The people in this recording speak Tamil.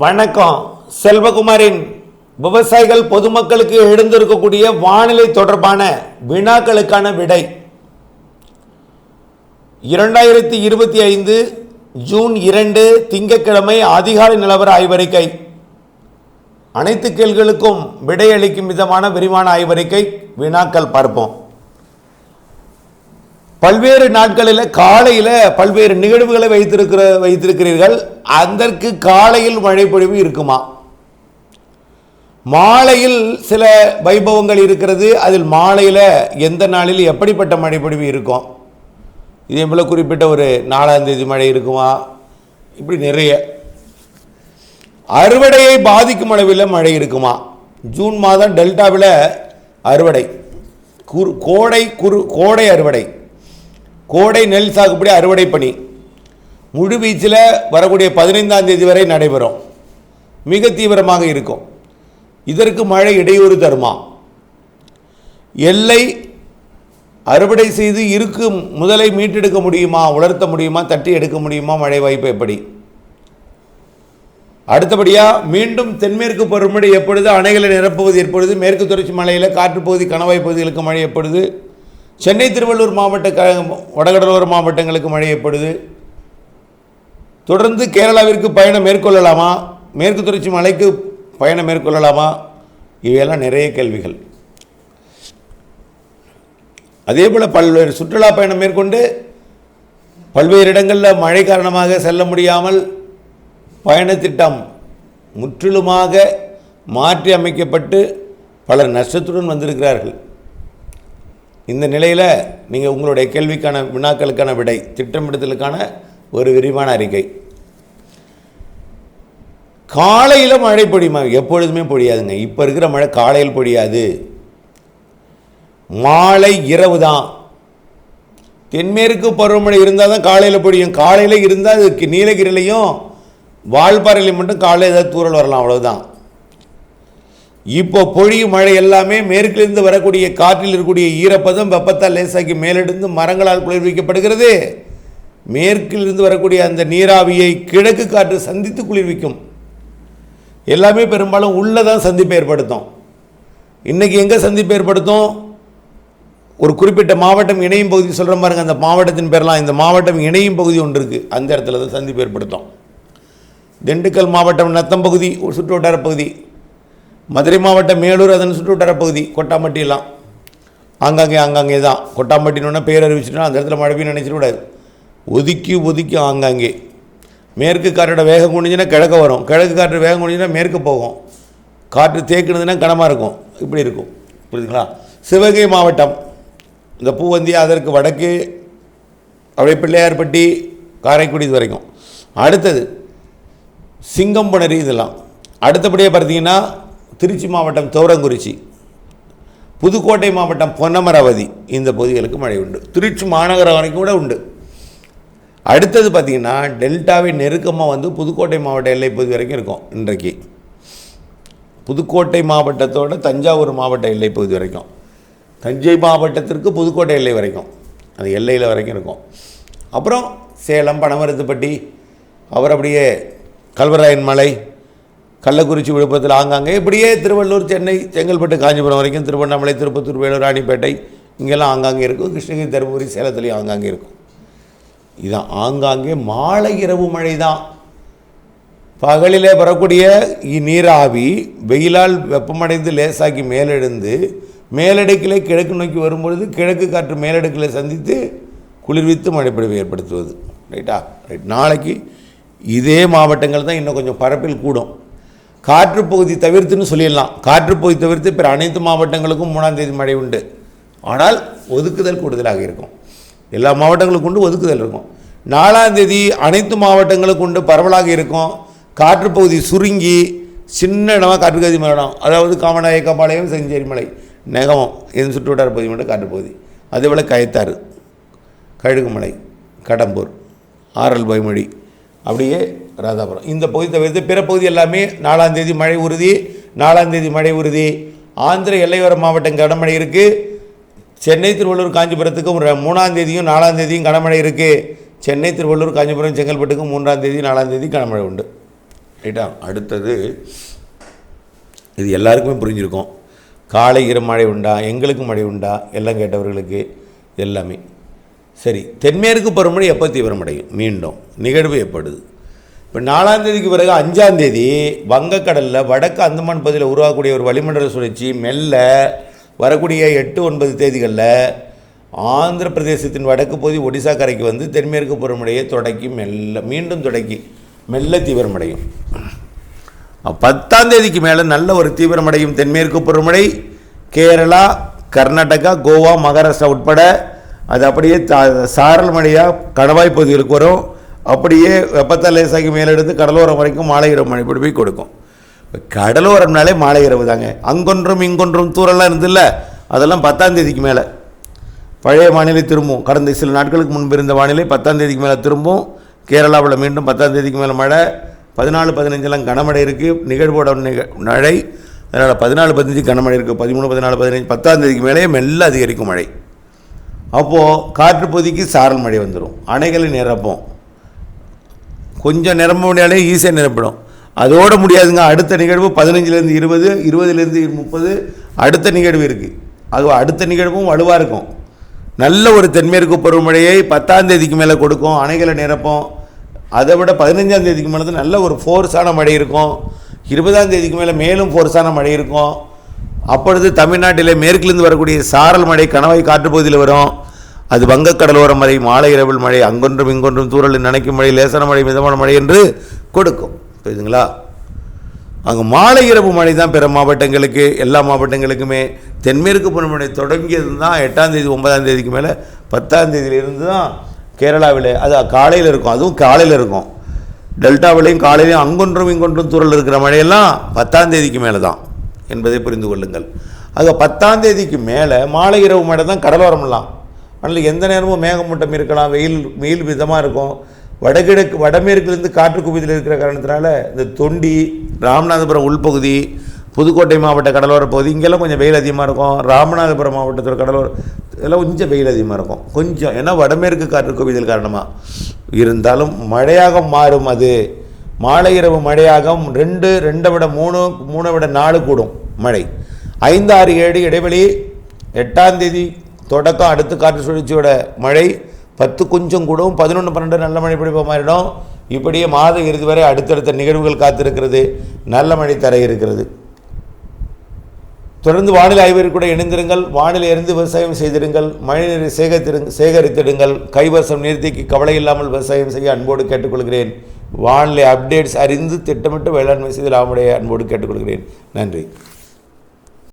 வணக்கம். செல்வகுமாரின் விவசாயிகள் பொதுமக்களுக்கு எழுந்திருக்கக்கூடிய வானிலை தொடர்பான வினாக்களுக்கான விடை. இரண்டாயிரத்தி இருபத்தி ஐந்து ஜூன் இரண்டு திங்கட்கிழமை அதிகாலை நிலவர ஆய்வறிக்கை. அனைத்து கேள்விகளுக்கும் விடையளிக்கும் விதமான விரிவான ஆய்வறிக்கை. வினாக்கள் பார்ப்போம். பல்வேறு நாட்களில் காலையில் பல்வேறு நிகழ்வுகளை வைத்திருக்கிற வைத்திருக்கிறீர்கள். அதற்கு காலையில் மழை பொழிவு இருக்குமா? மாலையில் சில வைபவங்கள் இருக்கிறது. அதில் மாலையில் எந்த நாளில் எப்படிப்பட்ட மழை பொழிவு இருக்கும்? இதே போல் குறிப்பிட்ட ஒரு நாலாம் தேதி மழை இருக்குமா? இப்படி நிறைய. அறுவடையை பாதிக்கும் அளவில் மழை இருக்குமா? ஜூன் மாதம் டெல்டாவில் அறுவடை. குறு கோடை குறு கோடை அறுவடை. கோடை நெல் சாகுபடி அறுவடை பணி. முழு வீச்சில் வரக்கூடிய பதினைந்தாம் தேதி வரை நடைபெறும். மிக தீவிரமாக இருக்கும். இதற்கு மழை இடையூறு தருமா? எல்லை அறுவடை செய்து இருக்கும் முதலை மீட்டெடுக்க முடியுமா? உலர்த்த முடியுமா? தட்டி எடுக்க முடியுமா? மழை வாய்ப்பு எப்படி? அடுத்தபடியாக மீண்டும் தென்மேற்கு பருவமழை எப்பொழுது? அணைகளை நிரப்புவது எப்பொழுது? மேற்கு தொடர்ச்சி மலையில் காற்று பகுதி கணவாய் பகுதிகளுக்கு மழை எப்பொழுது? சென்னை திருவள்ளூர் மாவட்ட கழகம் வடகடலோர மாவட்டங்களுக்கு மழை ஏற்படுது தொடர்ந்து கேரளாவிற்கு பயணம் மேற்கொள்ளலாமா? மேற்கு தொடர்ச்சி மலைக்கு பயணம் மேற்கொள்ளலாமா? இவையெல்லாம் நிறைய கேள்விகள். அதே போல் பல்வேறு சுற்றுலா பயணம் மேற்கொண்டு பல்வேறு இடங்களில் மழை காரணமாக செல்ல முடியாமல் பயணத்திட்டம் முற்றிலுமாக மாற்றி அமைக்கப்பட்டு பலர் நஷ்டத்துடன் வந்திருக்கிறார்கள். இந்த நிலையில் நீங்கள் உங்களுடைய கேள்விக்கான வினாக்களுக்கான விடை திட்டமிடுதலுக்கான ஒரு விரிவான அறிக்கை. காலையில் மழை பொழியுமா? எப்பொழுதுமே பொழியாதுங்க. இப்போ இருக்கிற மழை காலையில் பொழியாது. மாலை இரவு தான் தென்மேற்கு பருவமழை இருந்தால் தான் காலையில் பொழியும். காலையில் இருந்தால் அதுக்கு நீலகிரிலையும் வால்பாறையிலையும் மட்டும் காலையில் ஏதாவது தூரல் வரலாம். அவ்வளோதான் இப்போ பொழியும் மழை எல்லாமே மேற்கிலிருந்து வரக்கூடிய காற்றில் இருக்கக்கூடிய ஈரப்பதம் வெப்பத்தால் லேசாக்கி மேலெடுந்து மரங்களால் குளிர்விக்கப்படுகிறது. மேற்கிலிருந்து வரக்கூடிய அந்த நீராவியை கிழக்கு காற்று சந்தித்து குளிர்விக்கும். எல்லாமே பெரும்பாலும் உள்ளே தான் சந்திப்பை ஏற்படுத்தும். இன்றைக்கி எங்கே சந்திப்பு ஏற்படுத்தும்? ஒரு குறிப்பிட்ட மாவட்டம் இணையும் பகுதி சொல்கிற பாருங்க அந்த மாவட்டத்தின் பேரெலாம் இந்த மாவட்டம் இணையும் பகுதி ஒன்று இருக்குது அந்த இடத்துல தான் சந்திப்பு ஏற்படுத்தும். திண்டுக்கல் மாவட்டம் நத்தம் பகுதி ஒரு சுற்று வட்டார பகுதி. மதுரை மாவட்டம் மேலூர் அதன் சுற்று வட்டார பகுதி கொட்டாம்பட்டியெல்லாம் ஆங்காங்கே ஆங்காங்கே தான். கொட்டாம்பட்டினோன்னா பேர் அறிவிச்சுட்டா அந்த இடத்துல மழை பெய்யும் நினச்சிடக்கூடாது ஒதுக்கி ஒதுக்கி ஆங்காங்கே. மேற்கு காற்றோட வேகம் குனிஞ்சுன்னா கிழக்க வரும். கிழக்கு காற்று வேகம் குனிஞ்சுன்னா மேற்கு போகும். காற்று தேக்குனதுன்னா கனமாக இருக்கும். இப்படி இருக்கும். புரியுதுங்களா? சிவகை மாவட்டம். இந்த பூவந்தி அதற்கு வடக்கு அப்படியே பிள்ளையார்பட்டி காரைக்குடி இது வரைக்கும். அடுத்தது சிங்கம்புணரி இதெல்லாம். அடுத்தபடியாக பார்த்தீங்கன்னா திருச்சி மாவட்டம் தோரங்குறிச்சி புதுக்கோட்டை மாவட்டம் பொன்னமராவதி இந்த பகுதிகளுக்கு மழை உண்டு. திருச்சி மாநகரம் வரைக்கும் கூட உண்டு. அடுத்தது பார்த்திங்கன்னா டெல்டாவை நெருக்கமாக வந்து புதுக்கோட்டை மாவட்ட எல்லை பகுதி வரைக்கும் இருக்கும் இன்றைக்கு. புதுக்கோட்டை மாவட்டத்தோட தஞ்சாவூர் மாவட்ட எல்லை பகுதி வரைக்கும். தஞ்சை மாவட்டத்திற்கு புதுக்கோட்டை எல்லை வரைக்கும். அது எல்லையில் வரைக்கும் இருக்கும். அப்புறம் சேலம் பனமரத்துப்பட்டி அவர் அப்படியே கல்வராயன் மலை கள்ளக்குறிச்சி விழுப்புரத்தில் ஆங்காங்கே இப்படியே திருவள்ளூர் சென்னை செங்கல்பட்டு காஞ்சிபுரம் வரைக்கும் திருவண்ணாமலை திருப்பத்தூர் வேலூர் ராணிப்பேட்டை இங்கெல்லாம் ஆங்காங்கே இருக்கும். கிருஷ்ணகிரி தருமபுரி சேலத்துலேயும் ஆங்காங்கே இருக்கும். இதான் ஆங்காங்கே மாலை இரவு மழை தான் பகலிலே வரக்கூடிய இ- நீராவி வெயிலால் வெப்பமடைந்து லேசாக்கி மேலெழுந்து மேலடுக்கிலே கிழக்கு நோக்கி வரும்பொழுது கிழக்கு காற்று மேலடுக்கிலே சந்தித்து குளிர்வித்து மழைப்பொழிவை ஏற்படுத்துவது. ரைட்டா? ரைட். நாளைக்கு இதே மாவட்டங்கள் தான் இன்னும் கொஞ்சம் பரப்பில் கூடும். காற்று பகுதி தவிர்த்துன்னு சொல்லிடலாம். காற்றுப்பகுதி தவிர்த்து பிற அனைத்து மாவட்டங்களுக்கும் மூணாம் தேதி மழை உண்டு. ஆனால் ஒதுக்குதல் கூடுதலாக இருக்கும். எல்லா மாவட்டங்களுக்கும் உண்டு ஒதுக்குதல் இருக்கும். நாலாம் தேதி அனைத்து மாவட்டங்களுக்கும் உண்டு பரவலாக இருக்கும். காற்றுப்பகுதி சுருங்கி சின்ன இடமா காற்று பகுதி இடம் அதாவது காமநாயக்கம்பாளையம் செஞ்சேரி மலை நெகமம் இது சுற்றுவட்டார பகுதி மட்டும் காற்றுப்பகுதி அதே அதேபோல் கயத்தாறு கழுகுமலை கடம்பூர் ஆரல் பைமொழி அப்படியே ராதாபுரம். இந்த பகுதி தவிர்த்து பிற பகுதி எல்லாமே நாலாம் தேதி மழை உறுதி நாலாம் தேதி மழை உறுதி. ஆந்திர எல்லையோர மாவட்டம் கனமழை இருக்குது சென்னை திருவள்ளூர் காஞ்சிபுரத்துக்கும் ஒரு மூணாம் தேதியும் நாலாம் தேதியும் கனமழை இருக்குது சென்னை திருவள்ளூர் காஞ்சிபுரம் செங்கல்பட்டுக்கும் மூன்றாம் தேதி நாலாம் தேதி கனமழை உண்டு. ரைட்டா? அடுத்தது இது எல்லாருக்குமே புரிஞ்சிருக்கும். காலை இரு மழை உண்டா? எங்களுக்கு மழை உண்டா? எல்லாம் கேட்டவர்களுக்கு எல்லாமே. சரி தென்மேற்கு பருவமழை எப்போ தீவிரமடையும்? மீண்டும். நிகழ்வு ஏற்படுது இப்போ நாலாம் தேதிக்கு பிறகு அஞ்சாம் தேதி வங்கக்கடலில் வடக்கு அந்தமான் பகுதியில் உருவாகக்கூடிய ஒரு வளிமண்டல சுழற்சி மெல்ல வரக்கூடிய எட்டு ஒன்பது தேதிகளில் ஆந்திர பிரதேசத்தின் வடக்கு பகுதி ஒடிசா கரைக்கு வந்து தென்மேற்கு பருவமழையை தொடக்கி மெல்ல மீண்டும் தொடக்கி மெல்ல தீவிரமடையும். பத்தாம் தேதிக்கு மேலே நல்ல ஒரு தீவிரமடையும் தென்மேற்கு பருவமழை. கேரளா கர்நாடகா கோவா மகாராஷ்டிரா உட்பட அது அப்படியே தா- சாரல் மழையாக கணவாய் பகுதிகளுக்கு வரும். அப்படியே வெப்பத்தால் லேசாகி மேலெடுத்து கடலோரம் வரைக்கும் மாலை இரவு மழை போய் கொடுக்கும். கடலோரம்னாலே மாலை இரவு தாங்க. அங்கொன்றும் இங்கொன்றும் தூரெல்லாம் இருந்தில்ல அதெல்லாம் பத்தாம் தேதிக்கு மேலே. பழைய வானிலை திரும்பும். கடந்த சில நாட்களுக்கு முன்பு இருந்த வானிலை பத்தாம் தேதிக்கு மேலே திரும்பும். கேரளாவில் மீண்டும் பத்தாம் தேதிக்கு மேலே மழை. பதினாலு பதினஞ்செல்லாம் கனமழை இருக்குது நிகழ்வோட நிக மழை. அதனால் பதினாலு பதினஞ்சு கனமழை இருக்குது பதிமூணு பதினாலு பதினஞ்சு பத்தாம் தேதிக்கு மேலே மெல்ல அதிகரிக்கும் மழை. அப்போது காற்று பகுதிக்கு சாரல் மழை வந்துடும் அணைகளை நிரப்போம் கொஞ்சம் நிரம்ப முடியாலே ஈஸியாக நிரப்பிடும். அதோட முடியாதுங்க. அடுத்த நிகழ்வு பதினஞ்சுலேருந்து இருபது இருபதுலேருந்து முப்பது. அடுத்த நிகழ்வு இருக்குது அது அடுத்த நிகழ்வும் வலுவாக இருக்கும். நல்ல ஒரு தென்மேற்கு பருவமழையை பத்தாம் தேதிக்கு மேலே கொடுக்கும். அணைகளை நிரப்போம். அதை விட பதினஞ்சாம் தேதிக்கு மேலே நல்ல ஒரு ஃபோர்ஸான மழை இருக்கும். இருபதாம் தேதிக்கு மேலே மேலும் ஃபோர்ஸான மழை இருக்கும். அப்பொழுது தமிழ்நாட்டிலே மேற்கிலிருந்து வரக்கூடிய சாரல் மழை கணவாய் காற்றுப்பகுதியில் வரும். அது வங்கக்கடலோரம் மழை மாலை இரவில் மழை அங்கொன்றும் இங்கொன்றும் தூரலில் நனைக்கும் மழை லேசான மழை மிதமான மழை என்று கொடுக்கும். புரியுதுங்களா? அங்கே மாலை இரவு மழை தான் பிற மாவட்டங்களுக்கு எல்லா மாவட்டங்களுக்குமே. தென்மேற்கு பருவமழை தொடங்கியது தான் எட்டாம் தேதி ஒன்பதாம் தேதிக்கு மேலே பத்தாம் தேதியிலிருந்து தான் கேரளாவில் அது காலையில் இருக்கும் அதுவும் காலையில் இருக்கும். டெல்டாவிலையும் காலையிலையும் அங்கொன்றும் இங்கொன்றும் தூரல் இருக்கிற மழையெல்லாம் பத்தாம் தேதிக்கு மேலே தான் என்பதை புரிந்து கொள்ளுங்கள். ஆக பத்தாம் தேதிக்கு மேலே மாலை இரவு மழை தான் கடலோரம்லாம் அதனால் எந்த நேரமும் மேகமூட்டம் இருக்கலாம் வெயில் வெயில் விதமாக இருக்கும். வடகிழக்கு வடமேற்குலேருந்து காற்று குவிதல் இருக்கிற காரணத்தினால இந்த தொண்டி ராமநாதபுரம் உள்பகுதி புதுக்கோட்டை மாவட்ட கடலோர பகுதி இங்கெல்லாம் கொஞ்சம் வெயில் அதிகமாக இருக்கும். ராமநாதபுரம் மாவட்டத்தோட கடலோர இதெல்லாம் கொஞ்சம் வெயில் அதிகமாக இருக்கும். கொஞ்சம் ஏன்னா வடமேற்கு காற்று குவிதல் காரணமாக இருந்தாலும் மழையாக மாறும் அது. மாலை இரவு மழையாக ரெண்டு ரெண்டை விட மூணு மூணை விட நாலு கூடும் மழை. ஐந்து ஆறு ஏழு இடைவெளி எட்டாம் தேதி தொடக்கம் அடுத்த காற்று சுழற்சியோட மழை. பத்து கொஞ்சம் கூடும் பதினொன்று பன்னெண்டு நல்ல மழை பிடிப்ப மாறிடும். இப்படியே மாத இறுதி வரை அடுத்தடுத்த நிகழ்வுகள் காத்திருக்கிறது. நல்ல மழை தர இருக்கிறது. தொடர்ந்து வானிலை ஆய்விற்கு கூட இணைந்திருங்கள். வானிலை இருந்து விவசாயம் செய்திருங்கள். மழைநீரை சேகரித்திருங்க சேகரித்திடுங்கள். கைவசம் நிறுத்திக்கு கவலை இல்லாமல் விவசாயம் செய்ய அன்போடு கேட்டுக்கொள்கிறேன். வானிலை அப்டேட்ஸ் அறிந்து திட்டமிட்டு வேளாண்மை செய்து லாபமுடைய அன்போடு கேட்டுக்கொள்கிறேன். நன்றி.